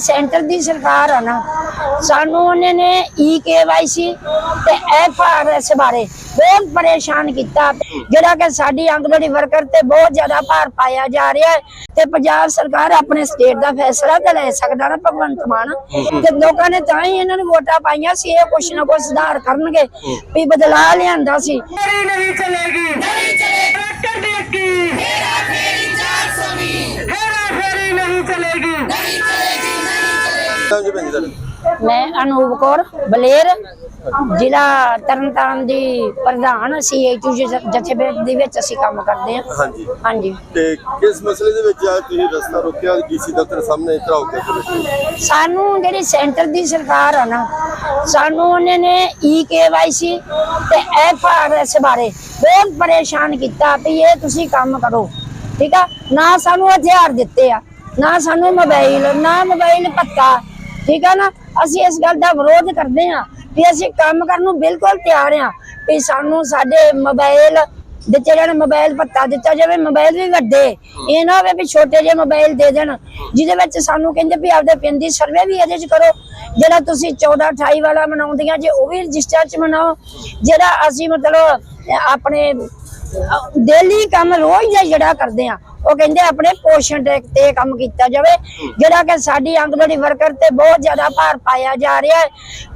Centre ਦੀ ਸਰਕਾਰ ਆ ਨਾ ਸਾਨੂੰ ਉਹਨੇ ਨੇ ਈ ਕੇਵਾਈਸੀ ਤੇ ਐਫ ਆਰ ਐਸ ਬਾਰੇ ਬਹੁਤ ਪਰੇਸ਼ਾਨ ਕੀਤਾ। ਜਿਹੜਾ ਕਿ ਸਾਡੀ ਆਂਗਣਵਾੜੀ ਵਰਕਰ ਤੇ ਬਹੁਤ ਜ਼ਿਆਦਾ ਭਾਰ ਪਾਇਆ ਜਾ ਰਿਹਾ ਹੈ ਤੇ ਪੰਜਾਬ ਸਰਕਾਰ ਆਪਣੇ ਸਟੇਟ ਦਾ ਫੈਸਲਾ ਤੇ ਲੈ ਸਕਦਾ ਨਾ ਭਗਵੰਤ ਮਾਨ। ਤੇ ਲੋਕਾਂ ਨੇ ਤਾਂ ਹੀ ਇਹਨਾਂ ਨੂੰ ਵੋਟਾਂ ਪਾਈਆਂ ਸੀ ਇਹ ਕੁਛ ਨਾ ਕੁਛ ਸੁਧਾਰ ਕਰਨਗੇ ਵੀ ਬਦਲਾ ਲਿਆਂਦਾ ਸੀ। ਨਹੀਂ ਚਲੇਗੀ। ਨਹੀਂ ਚਲੇਗੀ। ਟਰੈਕਟਰ ਦੀ ਅੱਗੀ। ਜੀ ਭੈਣ ਜੀ ਤੁਹਾਡਾ? ਮੈਂ ਅਨੂਪ ਕੌਰ ਬਲੇਰ ਜ਼ਿਲ੍ਹਾ ਤਰਨਤਾਰਨ ਦੀ ਪ੍ਰਧਾਨ ਸੀਏਟੂ ਜਥੇਬੰਦੀ ਦੇ ਵਿੱਚ ਅਸੀਂ ਕੰਮ ਕਰਦੇ ਹਾਂ। ਹਾਂਜੀ। ਹਾਂਜੀ। ਤੇ ਕਿਸ ਮਸਲੇ ਦੇ ਵਿੱਚ ਅੱਜ ਤੁਸੀਂ ਰਸਤਾ ਰੋਕਿਆ? ਡੀਸੀ ਦਫ਼ਤਰ ਸਾਹਮਣੇ ਚੜਾਓ ਕੇ ਬੈਠੇ ਸਾਨੂੰ ਜਿਹੜੀ ਸੈਂਟਰ ਦੀ ਸਰਕਾਰ ਆ ਨਾ ਸਾਨੂੰ ਉਹਨੇ ਨੇ ਈ ਕੇਵਾਈਸੀ ਤੇ ਐਫ ਆਰ ਐਸ ਬਾਰੇ ਬਹੁਤ ਪਰੇਸ਼ਾਨ ਕੀਤਾ ਵੀ ਇਹ ਤੁਸੀਂ ਕੰਮ ਕਰੋ ਠੀਕ ਆ? ਨਾ ਸਾਨੂੰ ਹਥਿਆਰ ਦਿੱਤੇ ਆ ਨਾ ਸਾਨੂੰ ਮੋਬਾਈਲ ਨਾ ਮੋਬਾਈਲ ਪੱਤਾ ਠੀਕ ਆ ਨਾ? ਅਸੀਂ ਇਸ ਗੱਲ ਦਾ ਵਿਰੋਧ ਕਰਦੇ ਆ ਵੀ ਅਸੀਂ ਕੰਮ ਕਰਨ ਨੂੰ ਬਿਲਕੁਲ ਤਿਆਰ ਆ ਵੀ ਸਾਨੂੰ ਸਾਡੇ ਮੋਬਾਈਲ ਦਿੱਤੇ ਜਾਣ ਮੋਬਾਈਲ ਪੱਤਾ ਦਿੱਤਾ ਜਾਵੇ, ਮੋਬਾਈਲ ਵੀ ਵੱਡੇ। ਇਹ ਨਾ ਹੋਵੇ ਵੀ ਛੋਟੇ ਜਿਹੇ ਮੋਬਾਈਲ ਦੇ ਦੇਣ, ਜਿਹਦੇ ਵਿੱਚ ਸਾਨੂੰ ਕਹਿੰਦੇ ਵੀ ਆਪਦੇ ਪਿੰਡ ਦੀ ਸਰਵੇ ਵੀ ਇਹਦੇ ਚ ਕਰੋ। ਜਿਹੜਾ ਤੁਸੀਂ 14 28 ਵਾਲਾ ਮਨਾਉਂਦੀਆਂ ਜੇ ਉਹ ਵੀ ਰਜਿਸਟਰ ਚ ਮਨਾਓ। ਜਿਹੜਾ ਅਸੀਂ ਮਤਲਬ ਆਪਣੇ ਡੇਲੀ ਕੰਮ ਰੋਜ਼ ਦਾ ਜਿਹੜਾ ਕਰਦੇ ਆ, ਉਹ ਕਹਿੰਦੇ ਆਪਣੇ ਪੋਸ਼ਣ ਤੇ ਤੇ ਕੰਮ ਕੀਤਾ ਜਾਵੇ। ਜਿਹੜਾ ਕਿ ਸਾਡੀ ਆਂਗਨਵਾੜੀ ਵਰਕਰ ਤੇ ਬਹੁਤ ਜ਼ਿਆਦਾ ਭਾਰ ਪਾਇਆ ਜਾ ਰਿਹਾ ਹੈ।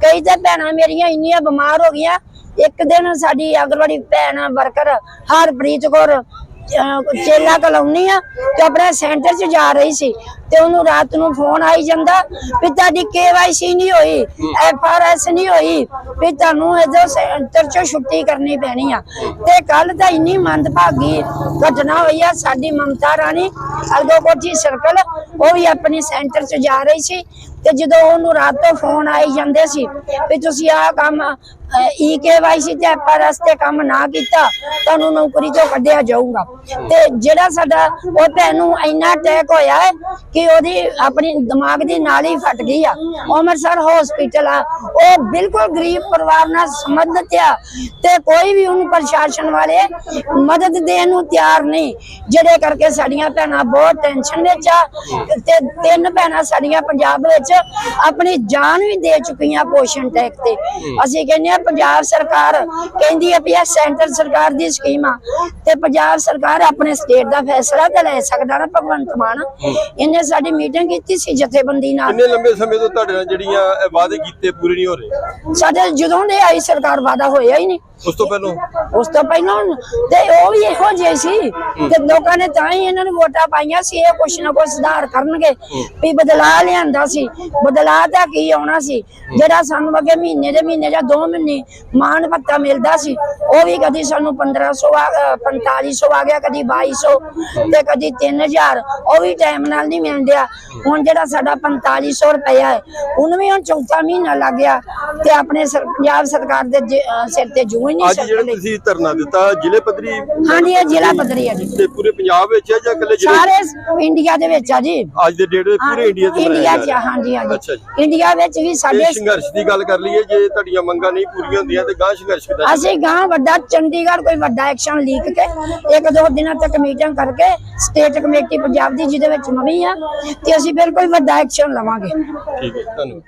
ਕਈ ਤੇ ਭੈਣਾਂ ਮੇਰੀਆਂ ਇੰਨੀਆਂ ਬਿਮਾਰ ਹੋ ਗਈਆਂ, ਇੱਕ ਦਿਨ ਸਾਡੀ ਆਂਗਨਵਾੜੀ ਭੈਣ ਵਰਕਰ ਹਰਪ੍ਰੀਤ ਕੌਰ ਚੇਲਾ ਕਲੋਨੀ ਆ ਤੇ ਆਪਣੇ ਸੈਂਟਰ 'ਚ ਜਾ ਰਹੀ ਸੀ ਤੇ ਉਹਨੂੰ ਰਾਤ ਨੂੰ ਫੋਨ ਆਈ ਜਾਂਦਾ ਵੀ ਤੁਹਾਡੀ ਕੇਵਾਈਸੀ ਨਹੀਂ ਹੋਈ ਐਫ ਆਰ ਐਸ ਨਹੀਂ ਹੋਈ, ਵੀ ਤੁਹਾਨੂੰ ਇਹਦੇ ਸੈਂਟਰ 'ਚੋਂ ਛੁੱਟੀ ਕਰਨੀ ਪੈਣੀ ਆ। ਤੇ ਕੱਲ ਤਾਂ ਇੰਨੀ ਮੰਦਭਾਗੀ ਘਟਨਾ ਹੋਈ ਆ, ਸਾਡੀ ਮਮਤਾ ਰਾਣੀ ਅਲਗੋ ਕੋਠੀ ਸਰਕਲ ਉਹ ਵੀ ਆਪਣੇ ਸੈਂਟਰ 'ਚ ਜਾ ਰਹੀ ਸੀ ਤੇ ਜਦੋਂ ਉਹਨੂੰ ਰਾਤ ਤੋਂ ਫੋਨ ਆਈ ਜਾਂਦੇ ਸੀ ਵੀ ਤੁਸੀਂ ਆਹ ਕੰਮ ਈ ਕੇਵਾਈਸੀ ਤੇ ਐਫਆਰਐਸ ਤੇ ਕੰਮ ਨਾ ਕੀਤਾ, ਤੁਹਾਨੂੰ ਨੌਕਰੀ ਤੋਂ ਕੱਢਿਆ ਜਾਊਗਾ। ਤੇ ਜਿਹੜਾ ਸਾਡਾ, ਉਹ ਭੈਣ ਨੂੰ ਇੰਨਾ ਅਟੈਕ ਹੋਇਆ ਹੈ ਕਿ ਉਹਦੀ ਆਪਣੀ ਦਿਮਾਗ ਦੀ ਨਾਲੀ ਫਟ ਗਈ ਆ। ਅੰਮ੍ਰਿਤਸਰ ਹਸਪੀਟਲ ਆ। ਉਹ ਬਿਲਕੁਲ ਗਰੀਬ ਪਰਿਵਾਰ ਨਾਲ ਸੰਬੰਧਿਤ ਆ ਤੇ ਕੋਈ ਵੀ ਉਹਨੂੰ ਪ੍ਰਸ਼ਾਸਨ ਵਾਲੇ ਮਦਦ ਦੇਣ ਨੂੰ ਤਿਆਰ ਨਹੀਂ। ਜਿਹੜੇ ਕਰਕੇ ਸਾਡੀਆਂ ਭੈਣਾਂ ਬਹੁਤ ਟੈਨਸ਼ਨ ਵਿੱਚ ਆ। ਤੇ ਤਿੰਨ ਭੈਣਾਂ ਸਾਡੀਆਂ ਪੰਜਾਬ ਵਿੱਚ ਆਪਣੀ ਜਾਨ ਵੀ ਦੇ ਚੁੱਕੀਆਂ ਪੋਸ਼ਣ ਟੈਕ ਤੇ। ਅਸੀਂ ਕਹਿੰਦੇ ਆ ਪੰਜਾਬ ਸਰਕਾਰ ਕਹਿੰਦੀ ਆ ਵੀ ਇਹ ਸੈਂਟਰ ਸਰਕਾਰ ਦੀ ਸਕੀਮ ਆ ਤੇ ਪੰਜਾਬ ਸਰਕਾਰ ਆਪਣੇ ਸਟੇਟ ਦਾ ਫੈਸਲਾ ਤੇ ਲੈ ਸਕਦਾ ਨਾ ਭਗਵੰਤ ਮਾਨ। ਇਹਨੇ ਸਾਡੀ ਮੀਟਿੰਗ ਕੀਤੀ ਸੀ ਜਥੇਬੰਦੀ ਨਾਲ। ਕਿੰਨੇ ਲੰਬੇ ਸਮੇਂ ਤੋਂ ਤੁਹਾਡੇ ਨਾਲ ਜਿਹੜੀਆਂ ਵਾਅਦੇ ਕੀਤੇ ਪੂਰੇ ਨਹੀਂ ਹੋ ਰਹੇ? ਸਾਡੇ ਜਦੋਂ ਦੇ ਆਈ ਸਰਕਾਰ ਵਾਦਾ ਹੋਇਆ ਹੀ ਨਹੀਂ। ਉਸ ਤੋਂ ਪਹਿਲਾਂ? ਉਸ ਤੋਂ ਪਹਿਲਾਂ ਤੇ ਉਹ ਵੀ ਇਹੋ ਜਿਹੇ ਸੀ ਤੇ ਲੋਕਾਂ ਨੇ ਤਾਂ ਹੀ ਇਹਨਾਂ ਨੂੰ ਵੋਟਾਂ ਪਾਈਆਂ ਸੀ ਇਹ ਕੁਛ ਨਾ ਕੁਛ ਸੁਧਾਰ ਕਰਨਗੇ। ਵੀ ਬਦਲਾਅ ਲਿਆਂਦਾ ਸੀ। ਬਦਲਾਅ ਤਾਂ ਕੀ ਆਉਣਾ ਸੀ? ਜਿਹੜਾ ਸਾਨੂੰ ਅੱਗੇ ਮਹੀਨੇ ਦੇ ਮਹੀਨੇ ਜਾਂ 2 ਮਹੀਨੇ ਮਾਨ ਭੱਤਾ ਮਿਲਦਾ ਸੀ ਉਹ ਵੀ ਕਦੀ ਸਾਨੂੰ 1500 ਆ ਅ, 4500 ਆ ਗਿਆ ਕਦੀ 2200 ਤੇ ਕਦੀ 3000 ਉਹ ਵੀ ਟਾਈਮ ਨਾਲ ਨਹੀਂ ਮਿਲਦਿਆ ਹੁਣ ਜਿਹੜਾ ਸਾਡਾ 4500 ਰੁਪਇਆ ਹੈ ਉਹਨੂੰ ਵੀ ਹੁਣ ਚੌਥਾ ਮਹੀਨਾ ਲੱਗ ਗਿਆ ਤੇ ਆਪਣੇ ਪੰਜਾਬ ਸਰਕਾਰ ਦੇ ਸਿਰ ਤੇ ਜੂ ਹੀ ਨਹੀਂ ਅੱਜ ਜਿਹੜਾ ਸਕਦੀ ਤੁਸੀਂ ਧਰਨਾ ਦਿੱਤਾ ਜ਼ਿਲ੍ਹੇ ਪੱਧਰੀ ਹਾਂਜੀ ਇਹ ਜ਼ਿਲ੍ਹਾ ਪੱਧਰੀ ਹੈ ਜੀ। ਤੇ ਪੂਰੇ ਪੰਜਾਬ ਵਿੱਚ ਹੈ ਜਾਂ ਇਕੱਲੇ ਜ਼ਿਲ੍ਹੇ? ਸਾਰੇ ਇੰਡੀਆ ਦੇ ਵਿੱਚ ਆ ਜੀ। ਅੱਜ ਦੇ ਡੇਟ ਵਿੱਚ ਪੂਰੇ ਇੰਡੀਆ 'ਚ ਇੰਡੀਆ ਚ ਹਾਂਜੀ ਅੱਛਾ ਹਾਂਜੀ ਜੀ। ਇੰਡੀਆ ਵਿੱਚ ਵੀ ਸਾਡੇ ਸੰਘਰਸ਼ ਦੀ ਗੱਲ ਕਰ ਲਈਏ ਜੇ ਤੁਹਾਡੀਆਂ ਮੰਗਾਂ ਨਹੀਂ ਪੂਰੀਆਂ ਹੁੰਦੀਆਂ ਤੇ ਗਾਂ ਸੰਘਰਸ਼ ਕਿਦਾਂ ਅਸੀਂ ਗਾਂ ਵੱਡਾ ਚੰਡੀਗੜ੍ਹ ਕੋਈ ਵੱਡਾ ਐਕਸ਼ਨ ਲੀਕ ਕੇ ਇੱਕ ਦੋ ਦਿਨਾਂ ਤੱਕ ਮੀਟਿੰਗ ਕਰਕੇ ਸਟੇਟ ਕਮੇਟੀ ਪੰਜਾਬ ਦੀ ਜਿਹਦੇ ਵਿੱਚ ਮੈਂ ਵੀ ਆ ਤੇ ਅਸੀਂ ਫਿਰ ਕੋਈ ਵੱਡਾ ਐਕਸ਼ਨ ਲਵਾਂਗੇ। ਠੀਕ ਹੈ ਧੰਨਵਾਦ।